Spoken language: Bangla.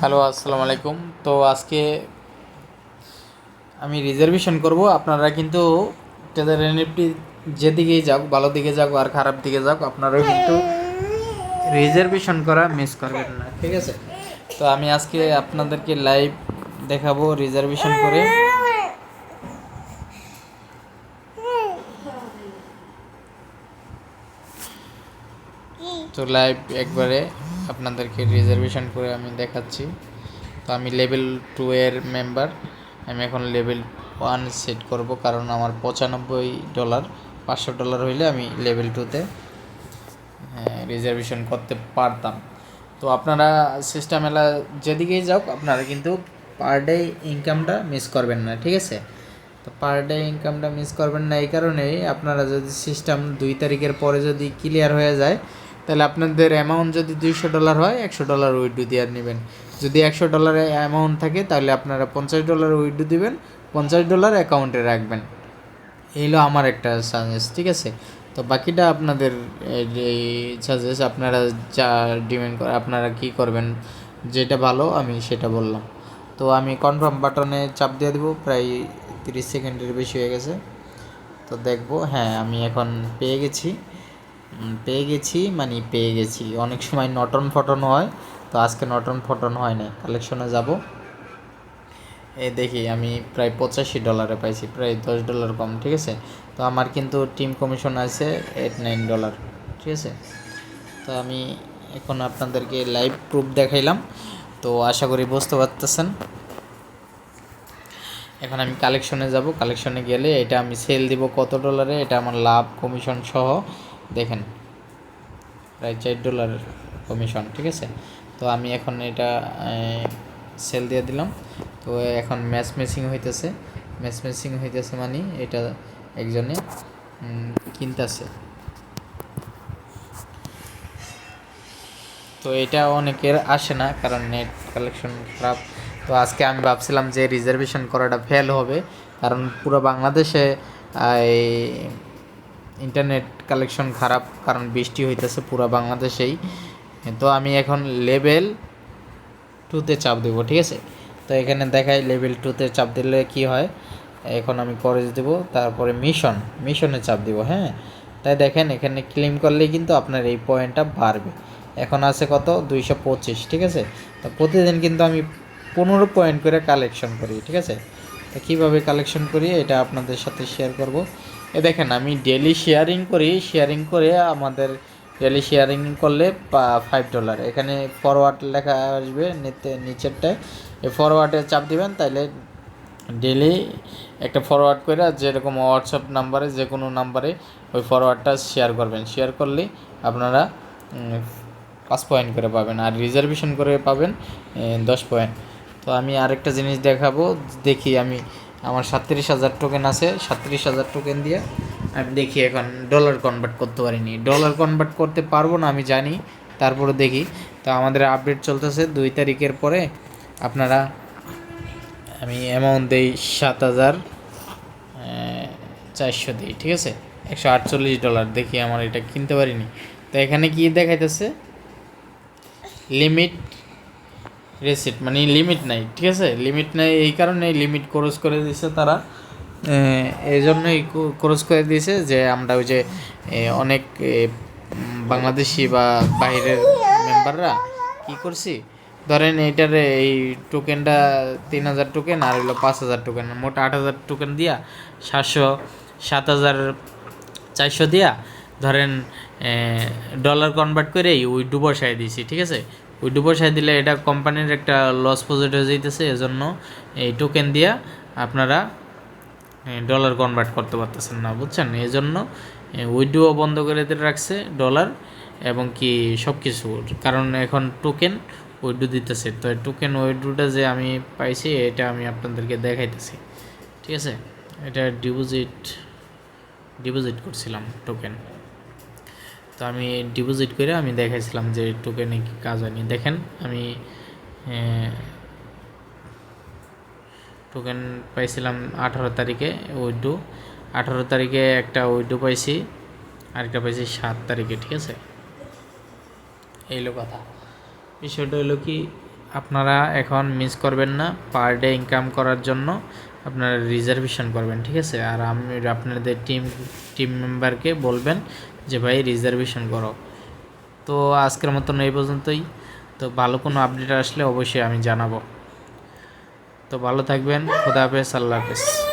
হ্যালো, আসসালামু আলাইকুম। তো আজকে আমি রিজার্ভেশন করব। আপনারা কিন্তু তাদের এনএফটি যেদিকেই যাক, ভালো দিকে যাক আর খারাপ দিকে যাক, আপনারাও কিন্তু রিজার্ভেশন করা মিস করবেন না, ঠিক আছে? তো আমি আজকে আপনাদেরকে লাইভ দেখাবো রিজার্ভেশন করে। তো লাইভ একবারে আপনাদেরকে রিজার্ভেশন করে আমি দেখাচ্ছি। তো আমি লেভেল টু এর মেম্বার আমি এখন লেভেল ওয়ান সেট করব, কারণ আমার পঁচানব্বই ডলার পাঁচশো ডলার হইলে আমি লেভেল টুতে রিজার্ভেশন করতে পারতাম। তো আপনারা সিস্টেম এলা যেদিকেই যাও আপনারা কিন্তু পার ডে ইনকামটা মিস করবেন না, ঠিক আছে? তো পার ডে ইনকামটা মিস করবেন না, এই কারণেই আপনারা যদি সিস্টেম দুই তারিখের পরে যদি ক্লিয়ার হয়ে যায় তাহলে আপনাদের অ্যামাউন্ট যদি দুইশো ডলার হয়, একশো ডলার উইড্রো দিয়ে নেবেন। যদি একশো ডলারের অ্যামাউন্ট থাকে, তাহলে আপনারা পঞ্চাশ ডলার উইড্রো দিবেন, পঞ্চাশ ডলার অ্যাকাউন্টে রাখবেন। এই হলো আমার একটা সাজেস্ট ঠিক আছে? তো বাকিটা আপনাদের, এই সাজেস্ট আপনারা যা ডিমান্ড করে আপনারা কী করবেন, যেটা ভালো, আমি সেটা বললাম। তো আমি কনফার্ম বাটনে চাপ দিয়ে দেবো, প্রায় তিরিশ সেকেন্ডের বেশি হয়ে গেছে। তো দেখব হ্যাঁ আমি এখন পেয়ে গেছি। পেয়ে গেছি মানে পেয়ে গেছি। অনেক সময় নটন ফটন হয়, তো আজকে নটন ফটন হয় না কালেকশনে যাব। এই দেখি, আমি প্রায় পঁচাশি ডলারে পাইছি, প্রায় দশ ডলার কম, ঠিক আছে? তো আমার কিন্তু টিম কমিশন আছে এইট নাইন ডলার, ঠিক আছে? তো আমি এখন আপনাদেরকে লাইভ প্রুফ দেখাইলাম। তো আশা করি বুঝতে পারতেছেন। এখন আমি কালেকশনে যাব। কালেকশনে গেলে এটা আমি সেল দিব কত ডলারে, এটা আমার লাভ, কমিশন সহ। দেখেন প্রায় চার ডলার কমিশন ঠিক আছে? তো আমি এখন এটা সেল দিয়ে দিলাম। তো এখন ম্যাচ মেসিং হইতেছে। ম্যাচ মেসিং হইতেছে মানে এটা একজনে কিনতেছে। তো এটা অনেকের আসে না, কারণ নেট কালেকশন খারাপ। তো আজকে আমি ভাবছিলাম যে রিজার্ভেশন করাটা ফেল হবে, কারণ পুরো বাংলাদেশে ইন্টারনেট কালেকশন খারাপ, কারণ বৃষ্টি হইতেছে পুরো বাংলাদেশেই। তো আমি এখন লেভেল টুতে চাপ দেবো, ঠিক আছে? তো এখানে দেখাই লেভেল টুতে চাপ দিলে কি হয়? এখন আমি করে দেবো, তারপরে মিশন মিশনে চাপ দিব হ্যাঁ? তাই দেখেন, এখানে ক্লেম করলেই কিন্তু আপনার এই পয়েন্টটা বাড়বে। এখন আছে কত? দুইশো পঁচিশ, ঠিক আছে? তো প্রতিদিন কিন্তু আমি পনেরো পয়েন্ট করে কালেকশন করি, ঠিক আছে? তো কীভাবে কালেকশন করি এটা আপনাদের সাথে শেয়ার করব। এ দেখেন, আমি ডেলি শেয়ারিং করি শেয়ারিং করে আমাদের ডেলি শেয়ারিং করলে ফাইভ ডলার এখানে ফরওয়ার্ড লেখা আসবে নিতে, নিচেরটায়। এই ফরওয়ার্ডে চাপ দিবেন তাহলে ডেলি একটা ফরওয়ার্ড করে যেরকম হোয়াটসঅ্যাপ নাম্বারে যে কোনো নাম্বারে ওই ফরওয়ার্ডটা শেয়ার করবেন। শেয়ার করলে আপনারা পাঁচ পয়েন্ট করে পাবেন আর রিজার্ভেশন করে পাবেন দশ পয়েন্ট তো আমি আরেকটা জিনিস দেখাবো, দেখি আমি, আমার সাতত্রিশ হাজার টোকেন আছে, সাতত্রিশ হাজার টোকেন দিয়ে আমি দেখি এখন ডলার কনভার্ট করতে পারিনি। ডলার কনভার্ট করতে পারব না, আমি জানি, তারপরে দেখি। তো আমাদের আপডেট চলতেছে দুই তারিখের পরে আপনারা, আমি অ্যামাউন্ট দেই সাত হাজার চারশো দিই, ঠিক আছে? একশো আটচল্লিশ ডলার দেখি আমার এটা কিনতে পারিনি। তো এখানে কি দেখাইতেছে? লিমিট রেসিট মানে লিমিট নাই, ঠিক আছে? লিমিট নাই এই কারণে লিমিট ক্রস করে দিয়েছে তারা। এই জন্যই ক্রস করে দিয়েছে যে আমরা ওই যে অনেক বাংলাদেশি বা বাইরের মেম্বাররা কি করছি? ধরেন এইটার এই টোকেনটা তিন হাজার টোকেন আর হলো পাঁচ হাজার টোকেন মোট আট হাজার টোকেন দিয়া সাতশো, সাত হাজার চারশো দিয়া ধরেন ডলার কনভার্ট করে উইডু বসায় দিয়েছি ঠিক আছে? উইডু বসায় দিলে এটা কোম্পানির একটা লস পজিট হয়ে যাইতেছে, এজন্য এই টোকেন দিয়া আপনারা ডলার কনভার্ট করতে পারতেছেন না, বুঝছেন? এই জন্য উইডুও বন্ধ করে দিয়ে রাখছে ডলার এবং কি সব কিছু কারণ এখন টোকেন উইডু দিতেছে, তো টোকেন উইডুটা যে আমি পাইছি, এটা আমি আপনাদেরকে দেখাইতেছি। ঠিক আছে? এটা ডিপোজিট ডিপোজিট করছিলাম টোকেন তো আমি ডিপোজিট করে আমি দেখাইছিলাম যে টোকেনে কি কাজ হয়নি। দেখেন, আমি টোকেন পাইছিলাম আঠারো তারিখে উইডো আঠারো তারিখে একটা উইডো পাইছি, আরেকটা পাইছি সাত তারিখে, ঠিক আছে? এই হলো কথা। বিষয়টা হলো কি, আপনারা এখন মিস করবেন না পার ডে ইনকাম করার জন্য আপনারা রিজার্ভেশন করবেন, ঠিক আছে? আর আমি আপনাদের টিম টিম মেম্বারকে বলবেন যে ভাই রিজার্ভেশন করো। তো আজকের মতন এই পর্যন্তই। তো ভালো কোনো আপডেট আসলে অবশ্যই আমি জানাব। তো ভালো থাকবেন। খোদা হাফেজ, আল্লাহ হাফেজ।